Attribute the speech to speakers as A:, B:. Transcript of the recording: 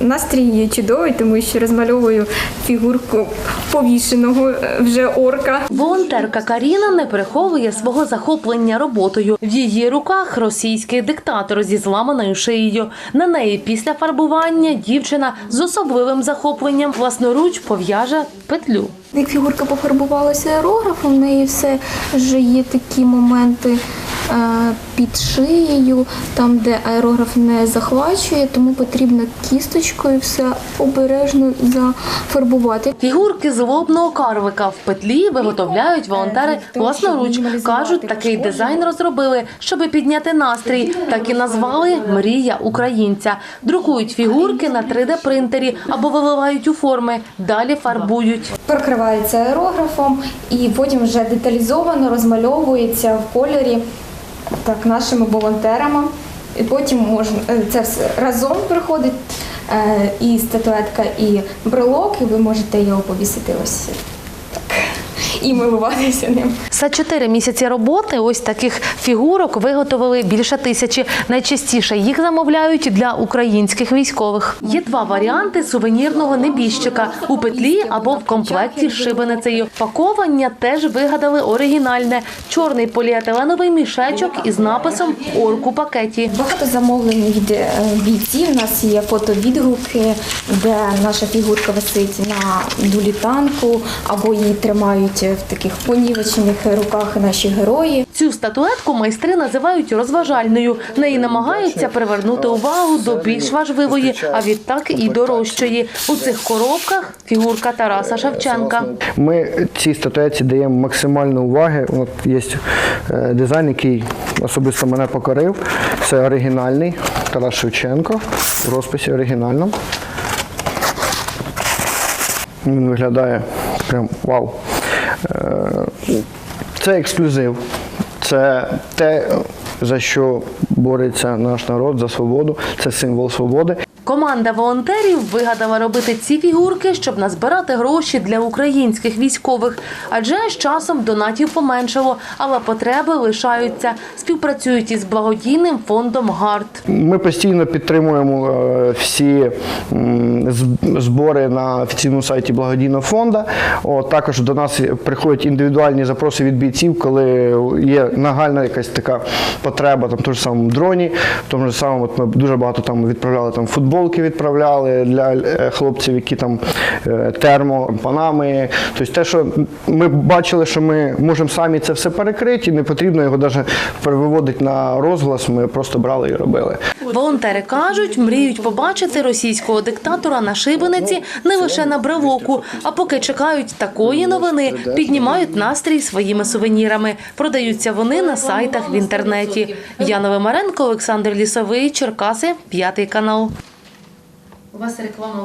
A: Настрій є чудовий, тому що розмальовую фігурку повішеного е, вже орка.
B: Волонтерка Каріна не приховує свого захоплення роботою. В її руках російський диктатор зі зламаною шиєю. На неї після фарбування дівчина з особливим захопленням власноруч пов'яже петлю.
A: Як фігурка пофарбувалася аерографом, в неї все ж є такі моменти під шиєю, там, де аерограф не захвачує, тому потрібно кісточкою все обережно зафарбувати.
B: Фігурки з лобного карвика в петлі виготовляють волонтери власноруч. Кажуть, такий дизайн розробили, щоби підняти настрій. Так і назвали Мрія українця. Друкують фігурки на 3D-принтері або виливають у форми. Далі фарбують.
A: Прикривається аерографом і потім вже деталізовано розмальовується в кольорі так, нашими волонтерами. І потім можна е, це все разом приходить е, і статуетка, і брелок, і ви можете його повісити ось і милуватися ним.
B: За чотири місяці роботи ось таких фігурок виготовили більше тисячі. Найчастіше їх замовляють для українських військових. Є два варіанти сувенірного небіжчика у петлі або в комплекті з шибеницею. Паковання теж вигадали оригінальне чорний поліетиленовий мішечок із написом Орк у пакеті.
A: Багато замовлень від е, бійців. У нас є фотовідгуки, де наша фігурка висить на дулі танку, або її тримають в таких понівечених руках наші герої.
B: Цю статуетку майстри називають розважальною. Неї намагаються привернути увагу до більш важливої, а відтак і дорожчої. У цих коробках фігурка Тараса Шевченка.
C: Ми цій статуетці даємо максимальну уваги. От є е, дизайн, який особисто мене покорив. Це оригінальний Тарас Шевченко в розписі оригінально. Він виглядає прям вау. Е, Це ексклюзив. Це те, за що бореться наш народ за свободу. Це символ свободи.
B: Команда волонтерів вигадала робити ці фігурки, щоб назбирати гроші для українських військових. Адже з часом донатів поменшало, але потреби лишаються. Співпрацюють із благодійним фондом ГАРД.
C: Ми постійно підтримуємо е, всі збори на офіційному сайті благодійного фонду. Також до нас приходять індивідуальні запроси від бійців, коли є нагальна якась така потреба, там в тому ж самому дроні, в тому ж самому ми дуже багато там відправляли там футболки, відправляли для е, хлопців, які там е, термо, панами. Тобто те, що ми бачили, що ми можемо самі це все перекрити, і не потрібно його навіть перевиводити на розголос. Ми просто брали і робили.
B: Волонтери кажуть, мріють побачити російського диктатора на шибениці не лише на брелоку. А поки чекають такої новини, піднімають настрій своїми сувенірами. Продаються вони на сайтах в інтернеті. Яна Вимаренко, Олександр Лісовий, Черкаси, п'ятий канал. У вас реклама